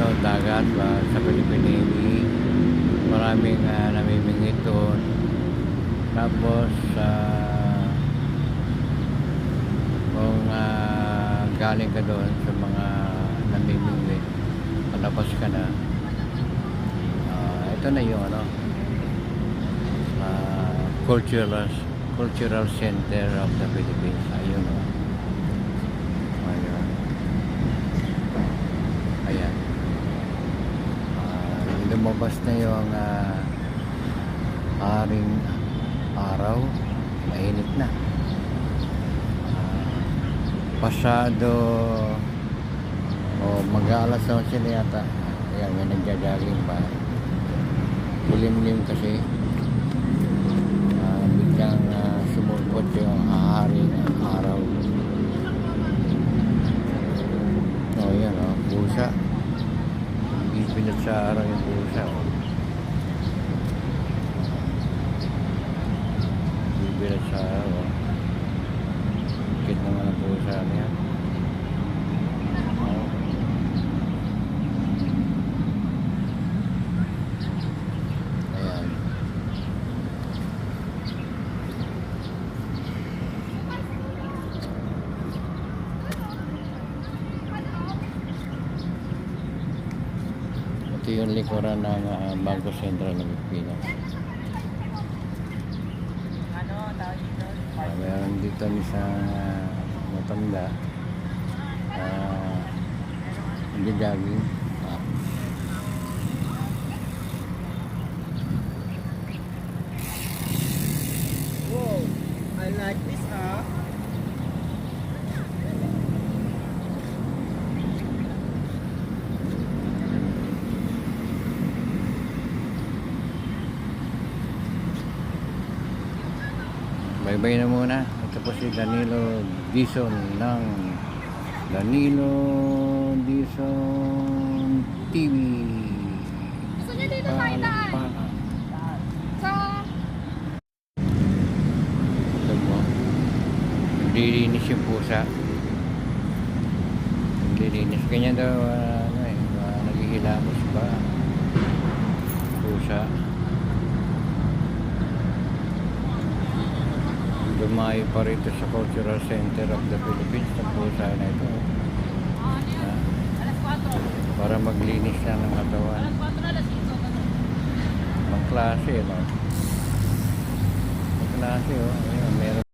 dito, dagat ba, sa Philippine Navy. Maraming uh, namimingit doon. Tapos, uh, kung uh, galing ka doon sa mga namimingit, palabas ka na. Uh, ito na yung ano, uh, cultural, cultural center of the Philippines. Ayun o. lumabas na yung ah, haring araw. Mainit na. Ah, pasado o mag-aalas 11 na yata. Ayan, may nagja-jogging pa. Lim-lim kasi ah, biglang uh, sumulpot yung ahari ng araw. O oh, yan o, oh, pusa. Ipinat sa araw yung pusa o. Ipinat sa araw o. Kit naman ang pusa niya. Oh. Ayan. Ito yung likuran ng uh, Bangko Sentral ng Pilipinas. Ano, tawag dito? Uh, meron dito isang uh, matanda. Uh, hindi jogging. Ah. Wow, I like this, ah. Bye-bye na muna. Ito po si Danilo Dison ng Danilo Dison TV. Niyo dito tayo daan? Sa... Ito po. Naglilinis yung pusa. Naglilinis. Kanya daw, ah, ano eh, uh, naghihilamos ba? Pusa. Dumayo pa rito sa Cultural Center of the Philippines sa pusa na ito. 4. para maglinis na ng katawan. Alas 4 na alas 5. Ang klase, no? Ang klase, oh. Ayun, meron